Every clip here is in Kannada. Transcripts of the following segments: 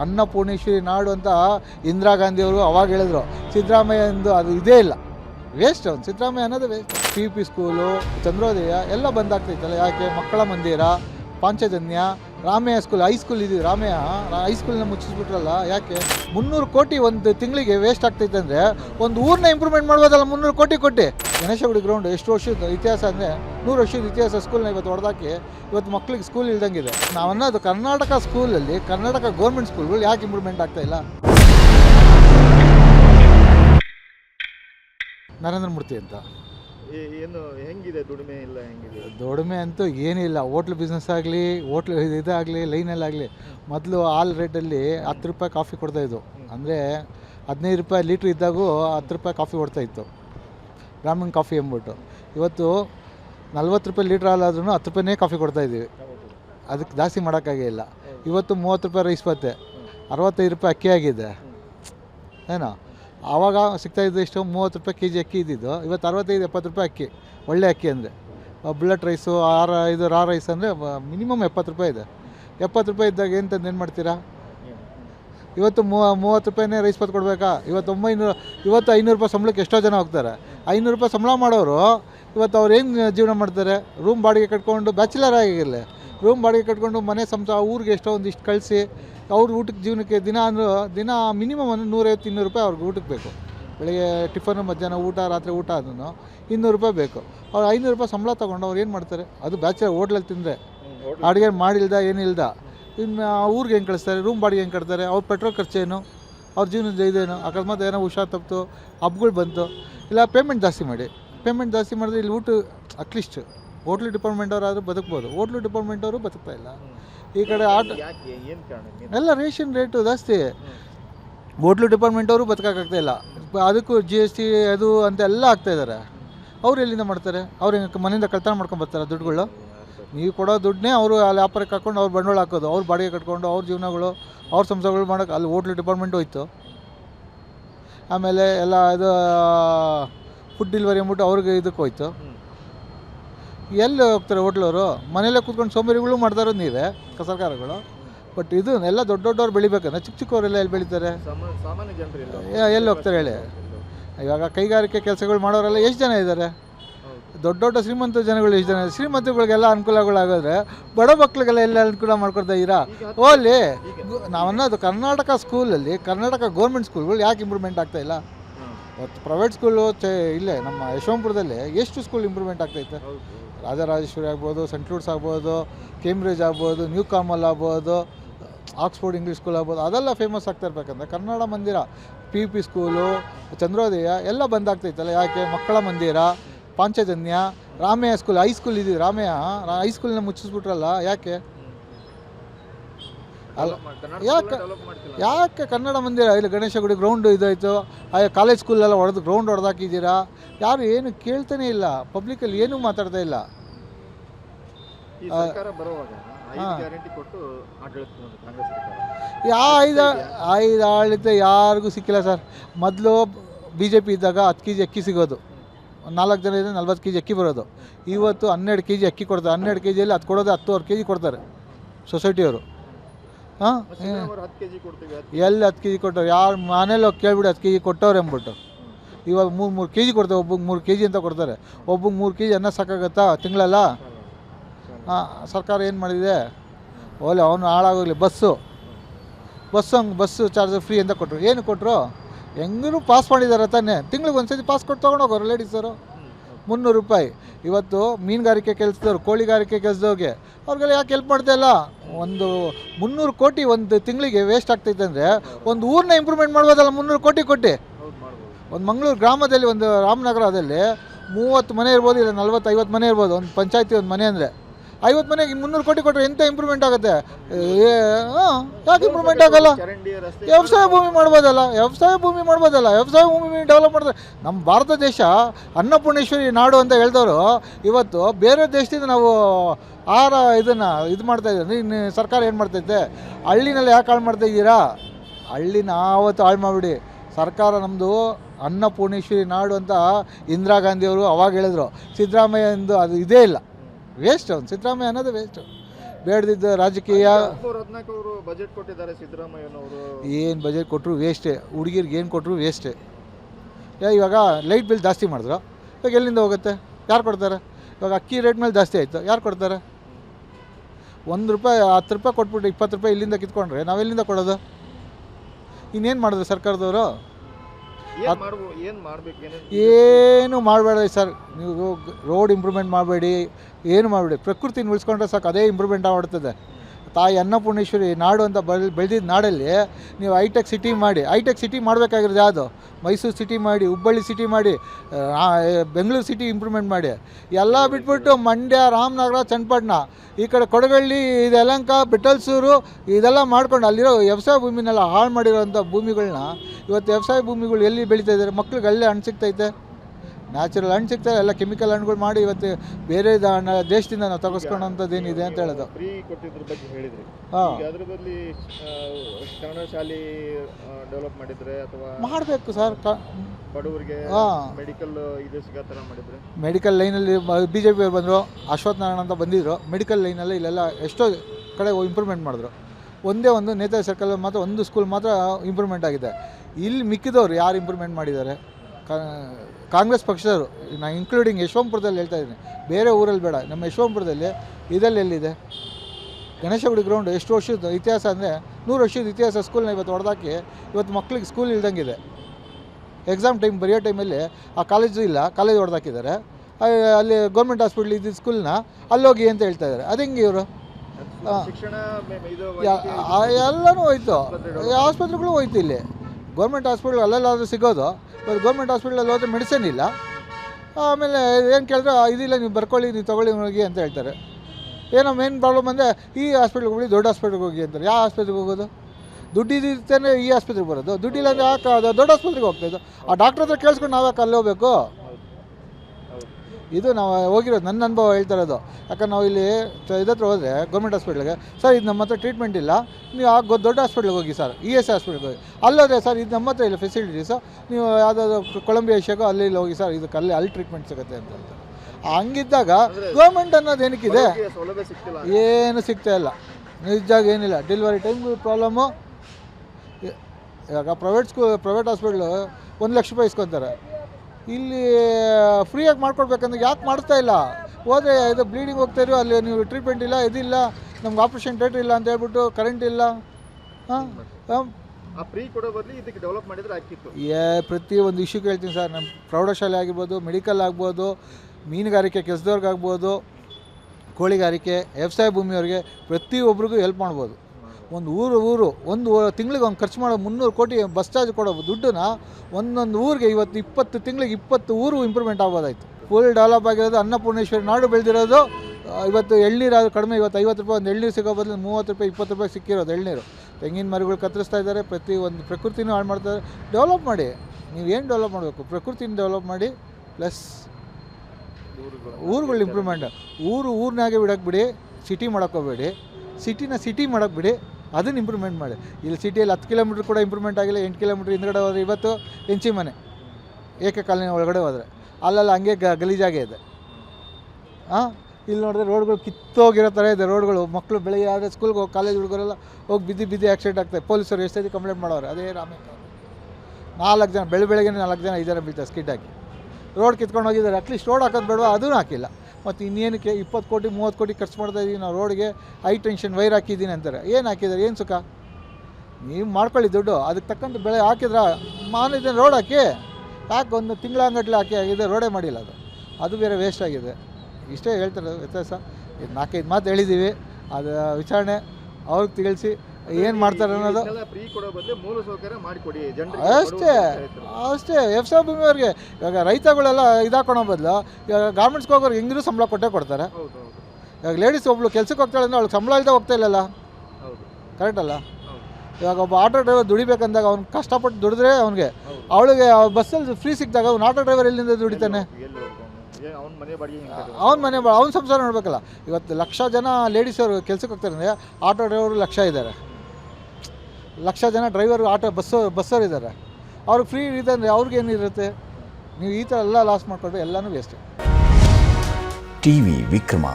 ಅನ್ನಪೂರ್ಣೇಶ್ವರಿ ನಾಡು ಅಂತ ಇಂದಿರಾ ಗಾಂಧಿಯವರು ಅವಾಗ ಹೇಳಿದ್ರು. ಸಿದ್ದರಾಮಯ್ಯ ಎಂದು ಅದು ಇದೇ ಇಲ್ಲ. ವೇಸ್ಟ್ ಅವ್ನು. ಸಿದ್ದರಾಮಯ್ಯ ಅನ್ನೋದು ವೇಸ್ಟ್ ಪಿ ಪಿ ಸ್ಕೂಲು ಚಂದ್ರೋದಯ ಎಲ್ಲ ಬಂದಾಗ್ತೈತಲ್ಲ ಯಾಕೆ? ಮಕ್ಕಳ ಮಂದಿರ, ಪಾಂಚಜನ್ಯ, ರಾಮಯ್ಯ ಸ್ಕೂಲ್ ಹೈಸ್ಕೂಲ್ ಇದ್ದೀವಿ ರಾಮಯ್ಯ ಹೈಸ್ಕೂಲ್ನ ಮುಚ್ಚಿಸ್ಬಿಟ್ರಲ್ಲ. ಯಾಕೆ? ಮುನ್ನೂರು ಕೋಟಿ ಒಂದು ತಿಂಗಳಿಗೆ ವೇಸ್ಟ್ ಆಗ್ತೈತೆ ಅಂದರೆ ಒಂದು ಊರನ್ನ ಇಂಪ್ರೂವ್ಮೆಂಟ್ ಮಾಡ್ಬೋದಲ್ಲ. ಮುನ್ನೂರು ಕೋಟಿ ಕೊಟ್ಟು. ಗಣೇಶಗುಡಿ ಗ್ರೌಂಡ್ ಎಷ್ಟು ವರ್ಷದ ಇತಿಹಾಸ ಅಂದರೆ ನೂರು ವರ್ಷದ ಇತಿಹಾಸ ಸ್ಕೂಲ್ನ ಇವತ್ತು ಹೊಡೆದಾಕಿ ಇವತ್ತು ಮಕ್ಳಿಗೆ ಸ್ಕೂಲ್ ಇಲ್ದಂಗಿದೆ. ನಾವು ಅನ್ನೋದು ಕರ್ನಾಟಕ ಸ್ಕೂಲಲ್ಲಿ ಕರ್ನಾಟಕ ಗೌರ್ಮೆಂಟ್ ಸ್ಕೂಲ್ಗಳು ಯಾಕೆ ಇಂಪ್ರೂವ್ಮೆಂಟ್ ಆಗ್ತಾ ಇಲ್ಲ? ನರೇಂದ್ರ ಮೂರ್ತಿ ಅಂತ. ಏನು ಹೆಂಗಿದೆ? ದುಡಿಮೆ ಇಲ್ಲ ಹೆಂಗಿದೆ? ದುಡಿಮೆ ಅಂತೂ ಏನಿಲ್ಲ. ಹೋಟ್ಲ್ ಬಿಸ್ನೆಸ್ ಆಗಲಿ ಹೋಟ್ಲ್ ಇದಾಗಲಿ ಲೈನಲ್ಲಾಗಲಿ ಮೊದಲು ಆಲ್ ರೇಟಲ್ಲಿ ಹತ್ತು ರೂಪಾಯಿ ಕಾಫಿ ಕೊಡ್ತಾಯಿದ್ದು ಅಂದರೆ ಹದಿನೈದು ರೂಪಾಯಿ ಲೀಟ್ರ್ ಇದ್ದಾಗೂ ಹತ್ತು ರೂಪಾಯಿ ಕಾಫಿ ಕೊಡ್ತಾ ಇತ್ತು ಕಾಫಿ ಅಂದ್ಬಿಟ್ಟು. ಇವತ್ತು ನಲ್ವತ್ತು ರೂಪಾಯಿ ಲೀಟ್ರ್ ಹಾಲಾದ್ರೂ ಹತ್ತು ರೂಪಾಯಿನೇ ಕಾಫಿ ಕೊಡ್ತಾಯಿದ್ದೀವಿ ಅದಕ್ಕೆ ಜಾಸ್ತಿ ಮಾಡೋಕ್ಕಾಗೇ ಇಲ್ಲ. ಇವತ್ತು ಮೂವತ್ತು ರೂಪಾಯಿ ರೈಸ್ ಪತ್ತೆ. ಅರವತ್ತೈದು ರೂಪಾಯಿ ಅಕ್ಕಿ ಆಗಿದೆ. ಏನೋ? ಆವಾಗ ಸಿಗ್ತಾ ಇದ್ದು ಎಷ್ಟು ಮೂವತ್ತು ರೂಪಾಯಿ ಕೆ ಜಿ ಅಕ್ಕಿ ಇದ್ದಿದ್ದು. ಇವತ್ತು ಅರವತ್ತೈದು, ಎಪ್ಪತ್ತು ರೂಪಾಯಿ ಅಕ್ಕಿ. ಒಳ್ಳೆ ಅಕ್ಕಿ ಅಂದರೆ. ಬುಲೆಟ್ ರೈಸು ಆರ ಇದು ರಾ ರೈಸ್ ಅಂದರೆ ಮಿನಿಮಮ್ ಎಪ್ಪತ್ತು ರೂಪಾಯಿ ಇದೆ. ಎಪ್ಪತ್ತು ರೂಪಾಯಿ ಇದ್ದಾಗ ಏನು ತಂದು, ಏನು ಮಾಡ್ತೀರಾ? ಇವತ್ತು ಮೂವ ಮೂವತ್ತು ರೂಪಾಯಿನೇ ರೈಸ್ ಪತ್ ಕೊಡಬೇಕಾ? ಇವತ್ತು ಒಂಬೈನೂರು ಇವತ್ತು ಐನೂರು ರೂಪಾಯಿ ಸಂಬಳಕ್ಕೆ ಎಷ್ಟೋ ಜನ ಹೋಗ್ತಾರೆ. ಐನೂರು ರೂಪಾಯಿ ಸಂಬಳ ಮಾಡೋರು ಇವತ್ತು ಅವ್ರು ಏನು ಜೀವನ ಮಾಡ್ತಾರೆ? ರೂಮ್ ಬಾಡಿಗೆ ಕಟ್ಕೊಂಡು ಬ್ಯಾಚುಲರ್ ಆಗಿರಲಿ. ರೂಮ್ ಬಾಡಿಗೆ ಕಟ್ಕೊಂಡು ಮನೆ ಸಂಸ ಊರಿಗೆ ಎಷ್ಟೋ ಒಂದಿಷ್ಟು ಕಳಿಸಿ ಅವ್ರ ಊಟಕ್ಕೆ ಜೀವನಕ್ಕೆ ದಿನ ಅಂದ್ರೆ ದಿನ ಮಿನಿಮಮ್ ಒಂದು ನೂರೈವತ್ತು ಇನ್ನೂರು ರೂಪಾಯಿ ಅವ್ರಿಗೆ ಊಟಕ್ಕೆ ಬೇಕು. ಬೆಳಗ್ಗೆ ಟಿಫನು ಮಧ್ಯಾಹ್ನ ಊಟ ರಾತ್ರಿ ಊಟ ಅದನ್ನು ಇನ್ನೂರು ರೂಪಾಯಿ ಬೇಕು. ಅವ್ರು ಐನೂರು ರೂಪಾಯಿ ಸಂಬಳ ತೊಗೊಂಡು ಅವ್ರು ಏನು ಮಾಡ್ತಾರೆ? ಅದು ಬ್ಯಾಚುಲರ್ ಹೋಟ್ಲಲ್ಲಿ ತಿಂದರೆ. ಅಡುಗೆ ಮಾಡಿಲ್ದ ಏನಿಲ್ದ? ಇನ್ನು ಊರಿಗೆ ಹೆಂಗೆ ಕಳಿಸ್ತಾರೆ? ರೂಮ್ ಬಾಡಿಗೆ ಹೆಂಗೆ ಕಟ್ತಾರೆ? ಅವ್ರ ಪೆಟ್ರೋಲ್ ಖರ್ಚೇನು? ಅವ್ರ ಜೀವನದ ಇದೇನು? ಅಕಸ್ಮಾತ್ ಏನೋ ಹುಷಾರು ತಪ್ಪಿತು ಹಬ್ಗಳು ಬಂತು. ಇಲ್ಲ ಪೇಮೆಂಟ್ ಜಾಸ್ತಿ ಮಾಡಿ. ಪೇಮೆಂಟ್ ಜಾಸ್ತಿ ಮಾಡಿದ್ರೆ ಇಲ್ಲಿ ಊಟ ಅಟ್ಲೀಸ್ಟ್ ಹೋಟ್ಲು ಡಿಪಾರ್ಟ್ಮೆಂಟ್ ಅವರಾದರೂ ಬದುಕ್ಬೋದು. ಹೋಟ್ಲು ಡಿಪಾರ್ಟ್ಮೆಂಟ್ ಅವರು ಬದುಕ್ತಾ ಇಲ್ಲ. ಈ ಕಡೆ ಆಟ ಎಲ್ಲ ರೇಷನ್ ರೇಟು ಜಾಸ್ತಿ. ಹೋಟ್ಲು ಡಿಪಾರ್ಟ್ಮೆಂಟ್ ಅವರು ಬದುಕೋಕ್ಕಾಗ್ತಾ ಇಲ್ಲ. ಅದಕ್ಕೂ ಜಿ ಎಸ್ ಟಿ ಅದು ಅಂತ ಎಲ್ಲ ಆಗ್ತಾ ಇದ್ದಾರೆ ಅವ್ರು ಎಲ್ಲಿಂದ ಮಾಡ್ತಾರೆ? ಅವ್ರು ಹೆಂಗೆ ಮನೆಯಿಂದ ಕಳ್ತನ ಮಾಡ್ಕೊಂಡು ಬರ್ತಾರೆ ದುಡ್ಡುಗಳು? ನೀವು ಕೊಡೋ ದುಡ್ಡನ್ನೇ ಅವರು ಅಲ್ಲಿ ವ್ಯಾಪಾರಕ್ಕೆ ಹಾಕೊಂಡು ಅವ್ರು ಬಂಡವಾಳ ಹಾಕೋದು ಅವ್ರು ಬಾಡಿಗೆ ಕಟ್ಕೊಂಡು ಅವ್ರ ಜೀವನಗಳು ಅವ್ರ ಸಂಸಾರಗಳು ಮಾಡೋಕೆ ಅಲ್ಲಿ ಹೋಟ್ಲ್ ಡಿಪಾರ್ಟ್ಮೆಂಟ್ ಹೋಯ್ತು. ಆಮೇಲೆ ಎಲ್ಲ ಇದು ಫುಡ್ ಡೆಲಿವರಿ ಅಂದ್ಬಿಟ್ಟು ಅವ್ರಿಗೆ ಇದಕ್ಕೆ ಹೋಯ್ತು. ಎಲ್ಲಿ ಹೋಗ್ತಾರೆ ಹೋಟ್ಲವರು? ಮನೆಯಲ್ಲೇ ಕೂತ್ಕೊಂಡು ಸೋಮಾರಿಗಳು ಮಾಡ್ತಾ ಇರೋದು ನೀವೇ ಸರ್ಕಾರಗಳು. ಬಟ್ ಇದು ಎಲ್ಲ ದೊಡ್ಡ ದೊಡ್ಡವ್ರು ಬೆಳಿಬೇಕಂದ್ರೆ ಚಿಕ್ಕ ಚಿಕ್ಕವರೆಲ್ಲ ಎಲ್ಲಿ ಬೆಳೀತಾರೆ? ಎಲ್ಲಿ ಹೋಗ್ತಾರೆ ಹೇಳಿ? ಇವಾಗ ಕೈಗಾರಿಕೆ ಕೆಲಸಗಳು ಮಾಡೋರೆಲ್ಲ ಎಷ್ಟು ಜನ ಇದ್ದಾರೆ? ದೊಡ್ಡ ದೊಡ್ಡ ಶ್ರೀಮಂತ ಜನಗಳು ಎಷ್ಟು ಜನ ಇದ್ದಾರೆ? ಶ್ರೀಮಂತಗಳಿಗೆಲ್ಲ ಅನುಕೂಲಗಳಾಗಿದ್ರೆ ಬಡ ಮಕ್ಳಿಗೆಲ್ಲ ಎಲ್ಲ ಅನುಕೂಲ ಮಾಡ್ಕೊಡ್ತಾ ಇರಾ ಓಲಿ ನಾವನ್ನೋದು ಕರ್ನಾಟಕ ಸ್ಕೂಲಲ್ಲಿ, ಕರ್ನಾಟಕ ಗೌರ್ಮೆಂಟ್ ಸ್ಕೂಲ್ಗಳು ಯಾಕೆ ಇಂಪ್ರೂವ್ಮೆಂಟ್ ಆಗ್ತಾ ಇಲ್ಲ? ಇವತ್ತು ಪ್ರೈವೇಟ್ ಸ್ಕೂಲು ಚೆ ಇಲ್ಲೇ, ನಮ್ಮ ಯಶವಂತಪುರದಲ್ಲಿ ಎಷ್ಟು ಸ್ಕೂಲ್ ಇಂಪ್ರೂವ್ಮೆಂಟ್ ಆಗ್ತೈತೆ ರಾಜರಾಜೇಶ್ವರಿ ಆಗ್ಬೋದು ಸೆಂಟ್ ಲೂಡ್ಸ್ ಆಗ್ಬೋದು ಕೇಂಬ್ರಿಡ್ಜ್ ಆಗ್ಬೋದು ನ್ಯೂ ಕಾಮಲ್ ಆಗ್ಬೋದು ಆಕ್ಸ್ಫೋರ್ಡ್ ಇಂಗ್ಲೀಷ್ ಸ್ಕೂಲ್ ಆಗ್ಬೋದು, ಅದೆಲ್ಲ ಫೇಮಸ್ ಆಗ್ತಾ ಇರ್ಬೇಕಂದ್ರೆ ಕನ್ನಡ ಮಂದಿರ ಪಿ ಪಿ ಸ್ಕೂಲು ಚಂದ್ರೋದಯ ಎಲ್ಲ ಬಂದಾಗ್ತೈತಲ್ಲ ಯಾಕೆ ಮಕ್ಕಳ ಮಂದಿರ? ಪಾಂಚಜನ್ಯ ರಾಮಯ್ಯ ಸ್ಕೂಲ್ ಹೈಸ್ಕೂಲ್ ಇದೆ ರಾಮಯ್ಯ? ಹೈಸ್ಕೂಲ್ನ ಮುಚ್ಚಿಸ್ಬಿಟ್ರಲ್ಲ ಯಾಕೆ? ಅಲ್ಲ ಯಾಕೆ? ಯಾಕೆ ಕನ್ನಡ ಮಂದಿರ? ಇಲ್ಲಿ ಗಣೇಶ ಗುಡಿ ಗ್ರೌಂಡ್ ಇದಾಯಿತು. ಆ ಕಾಲೇಜ್ ಸ್ಕೂಲೆಲ್ಲ ಹೊಡೆದು ಗ್ರೌಂಡ್ ಹೊಡೆದಾಕಿದ್ದೀರಾ ಯಾರು ಏನು ಕೇಳ್ತಾನೆ ಇಲ್ಲ. ಪಬ್ಲಿಕಲ್ಲಿ ಏನೂ ಮಾತಾಡ್ತಾ ಇಲ್ಲ. ಯಾ ಐದು ಐದು ಆಡಳಿತ ಯಾರಿಗೂ ಸಿಕ್ಕಿಲ್ಲ ಸರ್. ಮೊದಲು ಬಿ ಜೆ ಪಿ ಇದ್ದಾಗ ಹತ್ತು ಕೆ ಜಿ ಅಕ್ಕಿ ಸಿಗೋದು. ನಾಲ್ಕು ಜನ ಇದ್ದರೆ ನಲ್ವತ್ತು ಕೆ ಜಿ ಅಕ್ಕಿ ಬರೋದು. ಇವತ್ತು ಹನ್ನೆರಡು ಕೆ ಜಿ ಅಕ್ಕಿ ಕೊಡ್ತಾರೆ. ಹನ್ನೆರಡು ಕೆ ಜಿಯಲ್ಲಿ ಅದು ಕೊಡೋದು ಹತ್ತುವರೆ ಕೆ ಜಿ ಕೊಡ್ತಾರೆ ಸೊಸೈಟಿಯವರು. ಹಾಂ? ಎಲ್ಲಿ ಹತ್ತು ಕೆ ಜಿ ಕೊಟ್ಟವ್ರು? ಯಾರು ಮನೇಲಿ ಹೋಗಿ ಕೇಳಿಬಿಡಿ ಹತ್ತು ಕೆ ಜಿ ಕೊಟ್ಟವ್ರು ಅಂದ್ಬಿಟ್ಟು. ಇವಾಗ ಮೂರು ಮೂರು ಕೆ ಜಿ ಕೊಡ್ತಾರೆ. ಒಬ್ಬಗೆ ಮೂರು ಕೆ ಜಿ ಅಂತ ಕೊಡ್ತಾರೆ. ಒಬ್ಬಗೆ ಮೂರು ಕೆ ಜಿ ಅನ್ನ ಸಾಕಾಗತ್ತಾ ತಿಂಗಳಲ್ಲ? ಹಾಂ, ಸರ್ಕಾರ ಏನು ಮಾಡಿದೆ? ಓಲೆ ಅವನು ಹಾಳಾಗೋಗ್ಲಿ. ಬಸ್ಸು. ಬಸ್ಸು ಹಂಗೆ, ಬಸ್ಸು ಚಾರ್ಜ್ ಫ್ರೀ ಅಂತ ಕೊಟ್ಟರು ಏನು ಕೊಟ್ಟರು ಹೆಂಗೂ ಪಾಸ್ ಮಾಡಿದ್ದಾರೆ ತಾನೇ. ತಿಂಗ್ಳಿಗೆ ಒಂದು ಸತಿ ಪಾಸ್ ಕೊಟ್ಟು ತೊಗೊಂಡೋಗೋರು ಲೇಡೀಸರು ಮುನ್ನೂರು ರೂಪಾಯಿ. ಇವತ್ತು ಮೀನುಗಾರಿಕೆ ಕೆಲಸದವ್ರು, ಕೋಳಿಗಾರಿಕೆ ಕೆಲಸದವ್ರಿಗೆ, ಅವ್ರಿಗೆಲ್ಲ ಯಾಕೆ ಹೆಲ್ಪ್ ಇಲ್ಲ? ಒಂದು ಮುನ್ನೂರು ಕೋಟಿ ಒಂದು ತಿಂಗಳಿಗೆ ವೇಸ್ಟ್ ಆಗ್ತೈತೆ ಅಂದರೆ ಒಂದು ಊರನ್ನ ಇಂಪ್ರೂವ್ಮೆಂಟ್ ಮಾಡ್ಬೋದಲ್ಲ, ಮುನ್ನೂರು ಕೋಟಿ ಕೊಟ್ಟು. ಒಂದು ಮಂಗಳೂರು ಗ್ರಾಮದಲ್ಲಿ ಒಂದು ರಾಮನಗರದಲ್ಲಿ ಮೂವತ್ತು ಮನೆ ಇರ್ಬೋದು ಇಲ್ಲ ನಲ್ವತ್ತೈವತ್ತು ಮನೆ ಇರ್ಬೋದು, ಒಂದು ಪಂಚಾಯತಿ ಒಂದು ಮನೆ ಅಂದರೆ. ಐವತ್ತು ಮನೆಗೆ ಮುನ್ನೂರು ಕೋಟಿ ಕೊಟ್ಟರೆ ಎಂಥ ಇಂಪ್ರೂವ್ಮೆಂಟ್ ಆಗುತ್ತೆ? ಯಾಕೆ ಇಂಪ್ರೂವ್ಮೆಂಟ್ ಆಗಲ್ಲ? ವ್ಯವಸಾಯ ಭೂಮಿ ಮಾಡ್ಬೋದಲ್ಲ, ವ್ಯವಸಾಯ ಭೂಮಿ ಮಾಡ್ಬೋದಲ್ಲ, ವ್ಯವಸಾಯ ಭೂಮಿ ಡೆವಲಪ್ ಮಾಡಿದ್ರೆ ನಮ್ಮ ಭಾರತ ದೇಶ ಅನ್ನಪೂರ್ಣೇಶ್ವರಿ ನಾಡು ಅಂತ ಹೇಳ್ದವರು, ಇವತ್ತು ಬೇರೆ ದೇಶದಿಂದ ನಾವು ಆಹಾರ ಇದನ್ನು ಇದು ಮಾಡ್ತಾ ಇದ್ದೀವಿ ಇನ್ನು ಸರ್ಕಾರ ಏನು ಮಾಡ್ತೈತೆ ಹಳ್ಳಿನಲ್ಲಿ ಯಾಕೆ ಹಾಳು ಮಾಡ್ತಾ ಇದ್ದೀರಾ? ಹಳ್ಳಿನ ಆವತ್ತು ಹಾಳು ಮಾಡಿಬಿಡಿ. ಸರ್ಕಾರ ನಮ್ಮದು ಅನ್ನಪೂರ್ಣೇಶ್ವರಿ ನಾಡು ಅಂತ ಇಂದಿರಾ ಗಾಂಧಿಯವರು ಅವಾಗ ಹೇಳಿದ್ರು. ಸಿದ್ದರಾಮಯ್ಯ ಎಂದು ಅದು ಇದೇ ಇಲ್ಲ. ವೇಸ್ಟ್ ಅವ್ನು ಸಿದ್ದರಾಮಯ್ಯ ಅನ್ನೋದು ವೇಸ್ಟ್ ಬೇಡದಿದ್ದ ರಾಜಕೀಯ. ಅವರು ಬಜೆಟ್ ಕೊಟ್ಟಿದ್ದಾರೆ ಸಿದ್ದರಾಮಯ್ಯನವರು. ಏನು ಬಜೆಟ್ ಕೊಟ್ಟರು ವೇಸ್ಟೇ ಹುಡುಗಿರ್ಗೆ ಏನು ಕೊಟ್ಟರು ವೇಸ್ಟೇ ಯಾ ಇವಾಗ ಲೈಟ್ ಬಿಲ್ ಜಾಸ್ತಿ ಮಾಡಿದ್ರು? ಇವಾಗ ಎಲ್ಲಿಂದ ಹೋಗುತ್ತೆ? ಯಾರು ಕೊಡ್ತಾರೆ? ಇವಾಗ ಅಕ್ಕಿ ರೇಟ್ ಮೇಲೆ ಜಾಸ್ತಿ ಆಯಿತು? ಯಾರು ಕೊಡ್ತಾರೆ? ಒಂದು ರೂಪಾಯಿ ಹತ್ತು ರೂಪಾಯಿ ಕೊಟ್ಬಿಟ್ಟು ಇಪ್ಪತ್ತು ರೂಪಾಯಿ ಇಲ್ಲಿಂದ ಕಿತ್ಕೊಂಡ್ರೆ ನಾವೆಲ್ಲಿಂದ ಕೊಡೋದು? ಇನ್ನೇನು ಮಾಡಿದ್ರು ಸರ್ಕಾರದವರು? ಏನ್ ಮಾಡಬೇಡಿ ಸರ್, ನೀವು ರೋಡ್ ಇಂಪ್ರೂವ್ಮೆಂಟ್ ಮಾಡಬೇಡಿ, ಏನು ಮಾಡಬೇಡಿ, ಪ್ರಕೃತಿನ ಉಳಿಸ್ಕೊಂಡ್ರೆ ಸಾಕು, ಅದೇ ಇಂಪ್ರೂವ್ಮೆಂಟ್ ಆಗ್ಬಿಡ್ತದೆ. ತಾಯಿ ಅನ್ನಪೂರ್ಣೇಶ್ವರಿ ನಾಡು ಅಂತ ಬೆಳ್ ಬೆಳೆದಿದ್ದ ನಾಡಲ್ಲಿ ನೀವು ಹೈಟೆಕ್ ಸಿಟಿ ಮಾಡಿ, ಹೈಟೆಕ್ ಸಿಟಿ ಮಾಡಬೇಕಾಗಿರೋದು ಯಾವುದು? ಮೈಸೂರು ಸಿಟಿ ಮಾಡಿ, ಹುಬ್ಬಳ್ಳಿ ಸಿಟಿ ಮಾಡಿ ಬೆಂಗಳೂರು ಸಿಟಿ ಇಂಪ್ರೂವ್ಮೆಂಟ್ ಮಾಡಿ. ಎಲ್ಲ ಬಿಟ್ಬಿಟ್ಟು ಮಂಡ್ಯ, ರಾಮನಗರ, ಚನ್ನಪಟ್ಟಣ, ಈ ಕಡೆ ಕೊಡಗಳ್ಳಿ, ಇದು ಅಲಂಕ ಬೆಟ್ಟಲ್ಸೂರು, ಇದೆಲ್ಲ ಮಾಡ್ಕೊಂಡು ಅಲ್ಲಿರೋ ವ್ಯವಸಾಯ ಭೂಮಿನೆಲ್ಲ ಹಾಳು ಮಾಡಿರೋಂಥ ಭೂಮಿಗಳನ್ನ ಇವತ್ತು ವ್ಯವಸಾಯ ಭೂಮಿಗಳು ಎಲ್ಲಿ ಬೆಳೀತಾ ಇದ್ದಾರೆ? ಮಕ್ಳಿಗೆ ಅಲ್ಲೇ ಹಣ್ಣು ಸಿಗ್ತೈತೆ? ನ್ಯಾಚುರಲ್ ಹಣ್ಣು ಸಿಗ್ತಾರೆ ಎಲ್ಲ ಕೆಮಿಕಲ್ ಹಣ್ಣುಗಳು ಮಾಡಿ ಇವತ್ತು ಬೇರೆ ದೇಶದಿಂದ ನಾವು ತಗೋಸ್ಕೊಳ್ಳೋಂಥದ್ದು ಏನಿದೆ ಅಂತ ಹೇಳೋದು. ಫ್ರೀ ಕೊಟ್ಟಿದ್ರ ಬಗ್ಗೆ ಹೇಳಿದ್ರಿ. ಹಾಂ. ಡೆವಲಪ್ ಮಾಡಿದ್ರೆ ಅಥವಾ ಮಾಡಬೇಕು ಸರ್ ಬಡವರಿಗೆ ಹಾಂ. ಮೆಡಿಕಲ್ ಮೆಡಿಕಲ್ ಲೈನಲ್ಲಿ ಬಿ ಜೆ ಪಿಯವ್ರು ಬಂದರು ಅಶ್ವಥ್ ನಾರಾಯಣ ಅಂತ ಬಂದಿದ್ರು. ಮೆಡಿಕಲ್ ಲೈನಲ್ಲಿ ಇಲ್ಲೆಲ್ಲ ಎಷ್ಟೋ ಕಡೆ ಇಂಪ್ರೂವ್ಮೆಂಟ್ ಮಾಡಿದ್ರು. ಒಂದೇ ಒಂದು ನೇತಾಜಿ ಸರ್ಕಲ್ ಮಾತ್ರ ಒಂದು ಸ್ಕೂಲ್ ಮಾತ್ರ ಇಂಪ್ರೂವ್ಮೆಂಟ್ ಆಗಿದೆ. ಇಲ್ಲಿ ಮಿಕ್ಕಿದವರು ಯಾರು ಇಂಪ್ರೂವ್ಮೆಂಟ್ ಮಾಡಿದ್ದಾರೆ? ಕಾಂಗ್ರೆಸ್ ಪಕ್ಷದವರು. ನಾನು ಇನ್ಕ್ಲೂಡಿಂಗ್ ಯಶವಂತಪುರದಲ್ಲಿ ಹೇಳ್ತಾ ಇದ್ದೀನಿ. ಬೇರೆ ಊರಲ್ಲಿ ಬೇಡ. ನಮ್ಮ ಯಶವಂತಪುರದಲ್ಲಿ ಇದರಲ್ಲಿ ಎಲ್ಲಿದೆ? ಗಣೇಶಗುಡಿ ಗ್ರೌಂಡ್ ಎಷ್ಟು ವರ್ಷದ ಇತಿಹಾಸ ಅಂದರೆ ನೂರು ವರ್ಷದ ಇತಿಹಾಸ ಸ್ಕೂಲ್ನ ಇವತ್ತು ಹೊಡೆದಾಕಿ ಇವತ್ತು ಮಕ್ಳಿಗೆ ಸ್ಕೂಲ್ ಇಲ್ದಂಗಿದೆ. ಎಕ್ಸಾಮ್ ಟೈಮ್ ಬರೆಯೋ ಟೈಮಲ್ಲಿ ಆ ಕಾಲೇಜು ಇಲ್ಲ ಕಾಲೇಜ್ ಹೊಡೆದಾಕಿದ್ದಾರೆ. ಅಲ್ಲಿ ಗೌರ್ಮೆಂಟ್ ಹಾಸ್ಪಿಟ್ಲ್ ಇದ್ದಿದ್ದ ಸ್ಕೂಲ್ನ ಅಲ್ಲೋಗಿ ಅಂತ ಹೇಳ್ತಾ ಇದ್ದಾರೆ. ಅದು ಹೆಂಗೆ ಇವರು? ಎಲ್ಲನೂ ಹೋಯ್ತು. ಆಸ್ಪತ್ರೆಗಳು ಹೋಯ್ತು ಇಲ್ಲಿ. ಗೌರ್ಮೆಂಟ್ ಹಾಸ್ಪಿಟ್ಲ್ ಅಲ್ಲೆಲ್ಲಾದರೂ ಸಿಗೋದು, ಬಟ್ ಗೌರ್ಮೆಂಟ್ ಹಾಸ್ಪಿಟ್ಲಲ್ಲಿ ಹೋದ್ರೆ ಮೆಡಿಸಿನ್ ಇಲ್ಲ. ಆಮೇಲೆ ಏನು ಕೇಳಿದ್ರೆ ಇದಿಲ್ಲ, ನೀವು ಬರ್ಕೊಳ್ಳಿ, ನೀವು ತೊಗೊಳ್ಳಿ ಹೋಗಿ ಅಂತ ಹೇಳ್ತಾರೆ. ಏನೋ ಮೇನ್ ಪ್ರಾಬ್ಲಮ್ ಅಂದರೆ, ಈ ಹಾಸ್ಪಿಟ್ಲಿಗೆ ಹೋಗಿ ದೊಡ್ಡ ಹಾಸ್ಪಿಟ್ಲಿಗೆ ಹೋಗಿ ಅಂತಾರೆ. ಯಾವ ಆಸ್ಪತ್ರೆಗೆ ಹೋಗೋದು? ದುಡ್ಡು ಇದ್ದಿರ್ತಾನೆ ಈ ಆಸ್ಪತ್ರೆಗೆ ಬರೋದು. ದುಡ್ಡಿಲ್ಲ ಅಂದರೆ ಯಾಕೆ ದೊಡ್ಡ ಆಸ್ಪತ್ರೆಗೆ ಹೋಗ್ತಾಯಿದ್ದು ಆ ಡಾಕ್ಟ್ರ್ ಹತ್ರ ಕೇಳಿಸ್ಕೊಂಡು ನಾವ್ಯಾಕೆ ಅಲ್ಲಿ ಹೋಗ್ಬೇಕು? ಇದು ನಾವು ಹೋಗಿರೋದು ನನ್ನ ಅನುಭವ ಹೇಳ್ತಾ ಇರೋದು. ಯಾಕಂದ್ರೆ ನಾವು ಇಲ್ಲಿ ಇದತ್ರ ಹೋದರೆ ಗೌರ್ಮೆಂಟ್ ಹಾಸ್ಪಿಟ್ಲಿಗೆ ಸರ್ ಇದು ನಮ್ಮ ಹತ್ರ ಟ್ರೀಟ್ಮೆಂಟ್ ಇಲ್ಲ. ನೀವು ಆ ದೊಡ್ಡ ಹಾಸ್ಪಿಟ್ಲಿಗೆ ಹೋಗಿ ಸರ್ ಇ ಎಸ್ ಹಾಸ್ಪಿಟ್ಲಿಗೆ ಹೋಗಿ. ಅಲ್ಲೋದ್ರೆ ಸರ್ ಇದು ನಮ್ಮ ಹತ್ರ ಇಲ್ಲ ಫೆಸಿಲಿಟೀಸು ನೀವು ಯಾವುದಾದ್ರು ಕೊಲಂಬಿಯಾ ಏಷ್ಯಾಗೋ ಅಲ್ಲಿ ಇಲ್ಲಿ ಹೋಗಿ ಸರ್ ಇದಕ್ಕೆ ಅಲ್ಲಿ ಅಲ್ಲಿ ಟ್ರೀಟ್ಮೆಂಟ್ ಸಿಗುತ್ತೆ ಅಂತ. ಹಂಗಿದ್ದಾಗ ಗೌರ್ಮೆಂಟ್ ಅನ್ನೋದು ಏನಕ್ಕಿದೆ? ಏನು ಸಿಗ್ತಾ ಇಲ್ಲ. ನಿಜಾಗ ಏನಿಲ್ಲ. ಡೆಲಿವರಿ ಟೈಮ್ ಪ್ರಾಬ್ಲಮ್ಮು ಇವಾಗ ಪ್ರೈವೇಟ್ ಸ್ಕೂ ಪ್ರೈವೇಟ್ ಹಾಸ್ಪಿಟ್ಲು ಒಂದು ಲಕ್ಷ ರೂಪಾಯಿ ಇಸ್ಕೊತಾರೆ. ಇಲ್ಲಿ ಫ್ರೀಯಾಗಿ ಮಾಡ್ಕೊಡ್ಬೇಕಂದ್ರೆ ಯಾಕೆ ಮಾಡಿಸ್ತಾ ಇಲ್ಲ? ಹೋದರೆ ಇದು ಬ್ಲೀಡಿಂಗ್ ಹೋಗ್ತಾ ಇರೋ ಅಲ್ಲಿ ನೀವು ಟ್ರೀಟ್ಮೆಂಟ್ ಇಲ್ಲ ಇದಿಲ್ಲ ನಮ್ಗೆ ಆಪ್ರೇಷನ್ ಡೇಟ್ ಇಲ್ಲ ಅಂತ ಹೇಳ್ಬಿಟ್ಟು ಕರೆಂಟ್ ಇಲ್ಲ. ಹಾಂ? ಆ ಫ್ರೀ ಕೊಡೋ ಬದಲಿ ಇದಕ್ಕೆ ಡೆವಲಪ್ ಮಾಡಿದ್ರೆ ಆಗ್ತಿತ್ತು. ಏ ಪ್ರತಿ ಒಂದು ಇಶ್ಯೂ ಕೇಳ್ತೀನಿ ಸರ್. ನಮ್ಮ ಪ್ರೌಢಶಾಲೆ ಆಗಿರ್ಬೋದು ಮೆಡಿಕಲ್ ಆಗ್ಬೋದು ಮೀನುಗಾರಿಕೆ ಕೆಲಸದವ್ರಿಗಾಗ್ಬೋದು ಕೋಳಿಗಾರಿಕೆ ವ್ಯವಸಾಯ ಭೂಮಿಯವ್ರಿಗೆ ಪ್ರತಿಯೊಬ್ಬರಿಗೂ ಹೆಲ್ಪ್ ಮಾಡ್ಬೋದು. ಒಂದು ಊರು ಊರು, ಒಂದು ತಿಂಗಳಿಗೆ ಒಂದು ಖರ್ಚು ಮಾಡೋ ಮುನ್ನೂರು ಕೋಟಿ ಬಸ್ ಚಾರ್ಜ್ ಕೊಡೋ ದುಡ್ಡನ್ನ ಒಂದೊಂದು ಊರಿಗೆ ಇವತ್ತು ಇಪ್ಪತ್ತು ತಿಂಗಳಿಗೆ ಇಪ್ಪತ್ತು ಊರು ಇಂಪ್ರೂವ್ಮೆಂಟ್ ಆಗೋದಾಯಿತು ಫುಲ್ ಡೆವಲಪ್ ಆಗಿರೋದು ಅನ್ನಪೂರ್ಣೇಶ್ವರಿ ನಾಡು ಬೆಳೆದಿರೋದು ಇವತ್ತು ಎಳ್ನೀರು ಆದರೂ ಕಡಿಮೆ, ಇವತ್ತು ಐವತ್ತು ರೂಪಾಯಿ ಒಂದು ಎಳ್ನೀರು ಸಿಗೋ ಬದಲು ಮೂವತ್ತು ರೂಪಾಯಿ, ಇಪ್ಪತ್ತು ರೂಪಾಯಿ ಸಿಕ್ಕಿರೋದು ಎಳ್ನೀರು. ತೆಂಗಿನ ಮರಗಳು ಕತ್ತರಿಸ್ತಾ ಇದ್ದಾರೆ, ಪ್ರತಿ ಒಂದು ಪ್ರಕೃತಿನೂ ಹಾಳು ಮಾಡ್ತಾರೆ ಡೆವಲಪ್ ಮಾಡಿ, ನೀವು ಏನು ಡೆವಲಪ್ ಮಾಡಬೇಕು? ಪ್ರಕೃತಿನ ಡೆವಲಪ್ ಮಾಡಿ ಪ್ಲಸ್ ಊರುಗಳು ಇಂಪ್ರೂವ್ಮೆಂಟ್ ಊರು ಊರಿನಾಗೆ ಬಿಡೋಕೆ ಬಿಡಿ ಸಿಟಿ ಮಾಡೋಕ್ಕೋಬೇಡಿ ಸಿಟಿನ ಸಿಟಿ ಮಾಡಕ್ಕೆ ಬಿಡಿ. ಅದನ್ನ ಇಂಪ್ರೂವ್ಮೆಂಟ್ ಮಾಡಿ. ಇಲ್ಲಿ ಸಿಟಿಯಲ್ಲಿ ಹತ್ತು ಕಿಲೋಮೀಟ್ರ್ ಕೂಡ ಇಂಪ್ರೂವ್ಮೆಂಟ್ ಆಗಿಲ್ಲ, ಎಂಟು ಕಿಲೋಮೀಟ್ರ್ ಹಿಂದ್ಗಡೆ ಹೋದರೆ ಇವತ್ತು ಹೆಂಚಿ ಮನೆ ಏಕ ಕಾಲಿನ ಒಳಗಡೆ ಹೋದರೆ. ಅಲ್ಲೆಲ್ಲ ಹಂಗೆ ಗ ಗಲೀಜಾಗೆ ಇದೆ. ಹಾಂ ಇಲ್ಲಿ ನೋಡಿದ್ರೆ ರೋಡ್ಗಳು ಕಿತ್ತೋಗಿರೋ ಥರ ಇದೆ ರೋಡ್ಗಳು. ಮಕ್ಕಳು ಬೆಳಗ್ಗೆ ಆದರೆ ಸ್ಕೂಲ್ಗೆ ಹೋಗಿ ಕಾಲೇಜ್ ಹುಡುಗರೆಲ್ಲ ಹೋಗಿ ಬಿದ್ದು ಬಿದ್ದು ಆಕ್ಸಿಡೆಂಟ್ ಆಗ್ತದೆ. ಪೊಲೀಸರು ಎಷ್ಟು ಕಂಪ್ಲೇಂಟ್ ಮಾಡೋರು? ಅದೇ ರಾಮೇ ನಾಲ್ಕು ಜನ, ಬೆಳೆ ಬೆಳಗ್ಗೆ ನಾಲ್ಕು ಜನ ಐದು ಜನ ಬೀಳ್ತಾರೆ ಸ್ಕಿಡ್ ಹಾಕಿ. ರೋಡ್ ಕಿತ್ಕೊಂಡು ಹೋಗಿದ್ದಾರೆ. ಅಟ್ಲೀಸ್ಟ್ ರೋಡ್ ಹಾಕೋದು ಬೇಡವಾ? ಅದೂ ಹಾಕಿಲ್ಲ. ಮತ್ತು ಇನ್ನೇನಕ್ಕೆ ಇಪ್ಪತ್ತು ಕೋಟಿ, ಮೂವತ್ತು ಕೋಟಿ ಖರ್ಚು ಮಾಡ್ತಾ ಇದ್ದೀವಿ ನಾವು ರೋಡ್ಗೆ ಹೈ ಟೆನ್ಷನ್ ವೈರ್ ಹಾಕಿದ್ದೀನಿ ಅಂತಾರೆ. ಏನು ಹಾಕಿದ್ದಾರೆ? ಏನು ಸುಖ? ನೀವು ಮಾಡ್ಕೊಳ್ಳಿ ದುಡ್ಡು. ಅದಕ್ಕೆ ತಕ್ಕಂಥ ಬೆಳೆ ಹಾಕಿದ್ರ ಮಾನಿದೆ ರೋಡ್ ಹಾಕಿ, ಯಾಕೆ ಒಂದು ತಿಂಗಳ ಹಾಕಿ ಆಗಿದೆ ರೋಡೇ ಮಾಡಿಲ್ಲ ಅದು? ಅದು ಬೇರೆ ವೇಸ್ಟ್ ಆಗಿದೆ. ಇಷ್ಟೇ ಹೇಳ್ತಾರೆ ವ್ಯತ್ಯಾಸ. ಇದು ನಾಲ್ಕೈದು ಮಾತು ಹೇಳಿದ್ದೀವಿ ಅದು ವಿಚಾರಣೆ ಅವ್ರಿಗೆ ತಿಳಿಸಿ. ಏನು ಮಾಡ್ತಾರೆ ಅನ್ನೋದು? ಅಷ್ಟೇ ಅಷ್ಟೇ ಅಷ್ಟೇ ಅಷ್ಟೇ ವ್ಯವಸಾಯ ಭೂಮಿಯವ್ರಿಗೆ ಇವಾಗ ರೈತಗಳೆಲ್ಲ ಇದಾಕೊಳೋ ಬದಲು ಇವಾಗ ಗಾರ್ಮೆಂಟ್ಸ್ಗೆ ಹೋಗೋರು ಹೆಂಗಿದ್ರು ಸಂಬಳ ಕೊಟ್ಟೇ ಕೊಡ್ತಾರೆ. ಇವಾಗ ಲೇಡೀಸ್ ಒಬ್ಳು ಕೆಲ್ಸಕ್ಕೆ ಹೋಗ್ತಾಳೆ ಅಂದ್ರೆ ಅವ್ಳಿಗೆ ಸಂಬಳ ಇಲ್ಲದೆ ಹೋಗ್ತಾ ಇಲ್ಲಲ್ಲ? ಕರೆಕ್ಟ್ ಅಲ್ಲ? ಇವಾಗ ಒಬ್ಬ ಆಟೋ ಡ್ರೈವರ್ ದುಡಿಬೇಕಂದಾಗ ಅವ್ನು ಕಷ್ಟಪಟ್ಟು ದುಡಿದ್ರೆ ಅವ್ನಿಗೆ ಅವಳಿಗೆ ಬಸ್ಸಲ್ಲಿ ಫ್ರೀ ಸಿಕ್ಕಿದಾಗ ಅವ್ನು ಆಟೋ ಡ್ರೈವರ್ ಎಲ್ಲಿಂದ ದುಡಿತಾನೆ? ಅವ್ನ ಮನೆ ಅವ್ನ ಸಂಸಾರ ನೋಡ್ಬೇಕಲ್ಲ. ಇವತ್ತು ಲಕ್ಷ ಜನ ಲೇಡೀಸವರು ಕೆಲ್ಸಕ್ಕೆ ಹೋಗ್ತಾರೆ ಅಂದರೆ ಆಟೋ ಡ್ರೈವರು ಲಕ್ಷ ಇದ್ದಾರೆ. ಲಕ್ಷ ಜನ ಡ್ರೈವರು ಆಟೋ ಬಸ್ಸೋ ಬಸ್ಸವ್ರು ಇದ್ದಾರೆ. ಅವ್ರಿಗೆ ಫ್ರೀ ಇದೆ ಅಂದರೆ ಅವ್ರಿಗೇನಿರುತ್ತೆ ನೀವು ಈ ಥರ ಎಲ್ಲ ಲಾಸ್ ಮಾಡಿಕೊಂಡು ಎಲ್ಲಾನು ವೇಸ್ಟ್ ಟಿ ವಿ ವಿಕ್ರಮ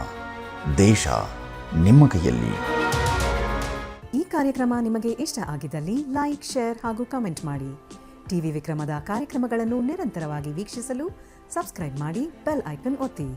ದೇಶ ನಿಮ್ಮ ಕೈಯಲ್ಲಿ. ಈ ಕಾರ್ಯಕ್ರಮ ನಿಮಗೆ ಇಷ್ಟ ಆಗಿದ್ದಲ್ಲಿ ಲೈಕ್ ಶೇರ್ ಹಾಗೂ ಕಮೆಂಟ್ ಮಾಡಿ. ಟಿವಿ ವಿಕ್ರಮದ ಕಾರ್ಯಕ್ರಮಗಳನ್ನು ನಿರಂತರವಾಗಿ ವೀಕ್ಷಿಸಲು ಸಬ್ಸ್ಕ್ರೈಬ್ ಮಾಡಿ ಬೆಲ್ ಐಕನ್ ಒತ್ತಿ.